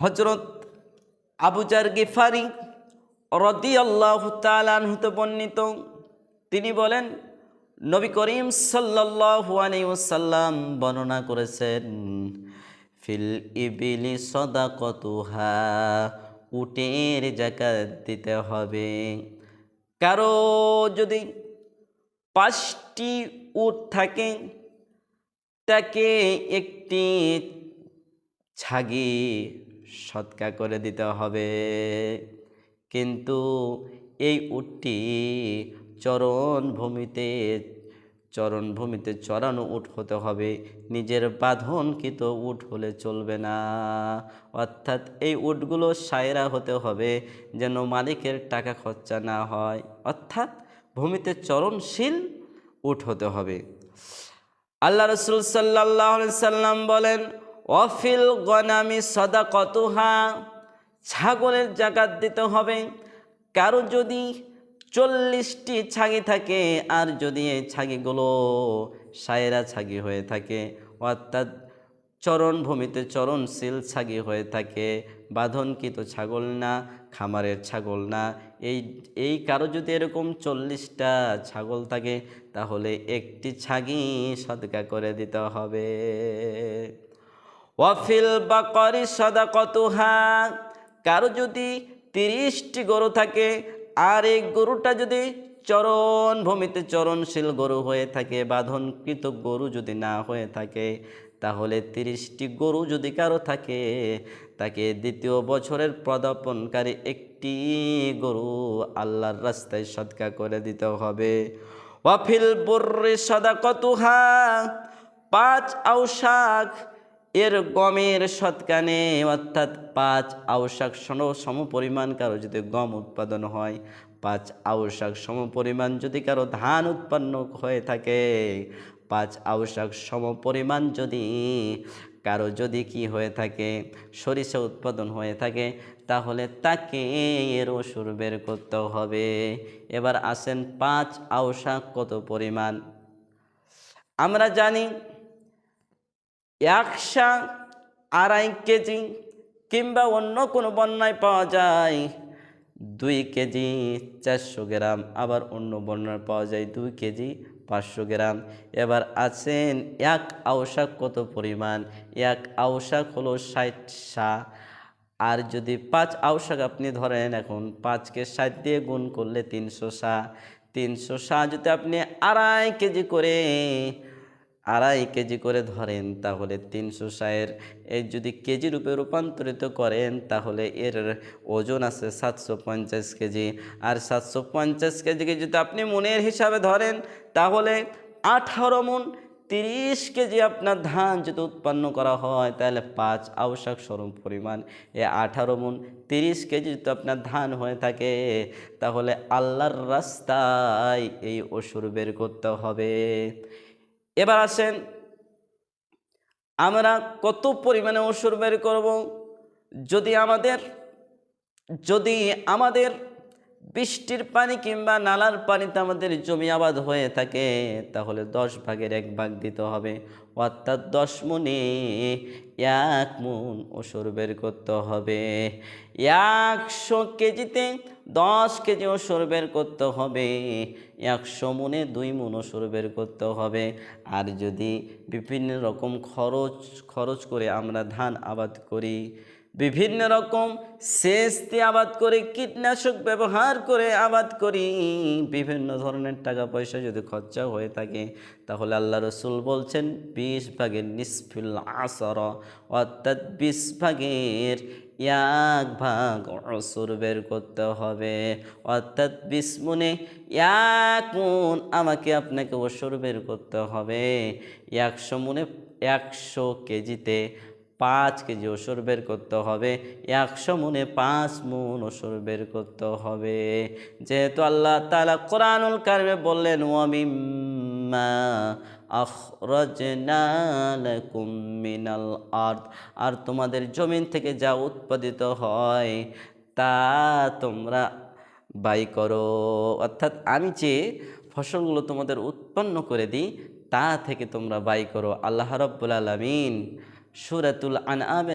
হজরত আবুজার গিফারি রদি আল্লাহ তালানহুতে বর্ণিত। তিনি বলেন, নবী করিম ওয়াসাল্লাম বর্ণনা করেছেন, ফিল ইবিলি সদা কতুহা উটের জাকাত দিতে হবে। কারও যদি পাঁচটি উট থাকে, তাকে একটি ছাগি সৎকা করে দিতে হবে। কিন্তু এই উটটি চরণভূমিতে চরণভূমিতে চড়ানো উট হতে হবে। নিজের বাঁধনকৃত উট হলে চলবে না। অর্থাৎ এই উটগুলো সায়রা হতে হবে যেন মালিকের টাকা খরচা না হয়। অর্থাৎ ভূমিতে চরণশীল উট হতে হবে। আল্লাহ রসুল সাল্লাহ সাল্লাম বলেন অফিল গনামি সদা কতুহা ছাগলের জাকাত দিতে হবে। কারও যদি চল্লিশটি ছাগি থাকে, আর যদি এই ছাগিগুলো সায়রা ছাগি হয়ে থাকে, অর্থাৎ চরণভূমিতে চরণশীল ছাগি হয়ে থাকে, বাঁধনকৃত ছাগল না, খামারের ছাগল না, এই এই কারও যদি এরকম চল্লিশটা ছাগল থাকে, তাহলে একটি ছাগি সদকা করে দিতে হবে। ওয়াফিল বা করি সদা কতুহা কারও যদি তিরিশটি গরু থাকে, আর এই গরুটা যদি চরণ, ভূমিতে চরণশীল গরু হয়ে থাকে, বাঁধনকৃত গরু যদি না হয়ে থাকে, তাহলে তিরিশটি গরু যদি কারও থাকে, তাকে দ্বিতীয় বছরের পদার্পণকারী একটি গরু আল্লাহর রাস্তায় সৎকা করে দিতে হবে। ওয়াফিল বর্রে সদা কতুহা পাঁচ আউশাক এর গমের সৎকানে অর্থাৎ পাঁচ আউশাক সম পরিমাণ কারও যদি গম উৎপাদন হয়, পাঁচ আউশাক সম পরিমাণ যদি কারও ধান উৎপন্ন হয়ে থাকে, পাঁচ আউশাক সম পরিমাণ যদি কারও যদি কি হয়ে থাকে, সরিষা উৎপাদন হয়ে থাকে, তাহলে তাকে এর ওষুর বের করতে হবে। এবার আসেন পাঁচ আউশাক কত পরিমাণ? আমরা জানি একশা আড়াই কেজি কিংবা অন্য কোনো বন্যায় পাওয়া যায়। দুই কেজি চারশো গ্রাম, আবার অন্য বন্যায় পাওয়া যায় দুই কেজি পাঁচশো গ্রাম। এবার আছেন এক আউশাক কত পরিমাণ? এক আউশাক হলো ষাট সা। আর যদি পাঁচ আউশাক আপনি ধরেন, এখন পাঁচকে ষাট দিয়ে গুণ করলে তিনশো সা। তিনশো সা যদি আপনি আড়াই কেজি করে আড়াই কেজি করে ধরেন, তাহলে তিনশো সায়ের এই যদি কেজি রূপে রূপান্তরিত করেন, তাহলে এর ওজন আছে সাতশো পঞ্চাশ কেজি। আর সাতশো পঞ্চাশ কেজিকে যদি আপনি মনের হিসাবে ধরেন, তাহলে আঠারো মন তিরিশ কেজি আপনার ধান যদি উৎপন্ন করা হয়, তাহলে পাঁচ আবশ্যক সরম পরিমাণ। এ আঠারো মন তিরিশ কেজি যদি আপনার ধান হয়ে থাকে, তাহলে আল্লাহর রাস্তায় এই অসুর বের করতে হবে। এবার আসেন আমরা কত পরিমাণে অসুর বের করব? যদি আমাদের যদি আমাদের বৃষ্টির পানি কিংবা নালার পানিতে আমাদের জমি আবাদ হয়ে থাকে, তাহলে দশ ভাগের এক ভাগ দিতে হবে। অর্থাৎ দশ মনে এক মন ওসর বের করতে হবে। একশো কেজিতে দশ কেজি ওসর বের করতে হবে। একশো মনে দুই মন ওসর বের করতে হবে। আর যদি বিভিন্ন রকম খরচ খরচ করে আমরা ধান আবাদ করি বিভিন্ন রকম সেচ দিয়ে আবাদ করে কীটনাশক ব্যবহার করে আবাদ করি। বিভিন্ন ধরনের টাকা পয়সা যদি খরচা হয়ে থাকে, তাহলে আল্লাহ রসুল বলছেন, বিশ ভাগের নিসফিল আসর অর্থাৎ বিশ ভাগের এক ভাগ অসুর বের করতে হবে। অর্থাৎ বিশ মনে এক মন আমাকে আপনাকে অসুর বের করতে হবে। একশো মনে একশো কেজিতে পাঁচ কেজি ওষুধ বের করতে হবে, একশো মনে পাঁচ মন ওষুধ বের করতে হবে। যেহেতু আল্লাহ তালা কোরআনুল কারবে বললেন আখরজনালকুম মিনাল আর্থ আর তোমাদের জমিন থেকে যা উৎপাদিত হয় তা তোমরা বাই করো। অর্থাৎ আমি যে ফসলগুলো তোমাদের উৎপন্ন করে দিই, তা থেকে তোমরা বাই করো। আল্লাহ রব্বুল আলমিন সুরাতুল আনআমে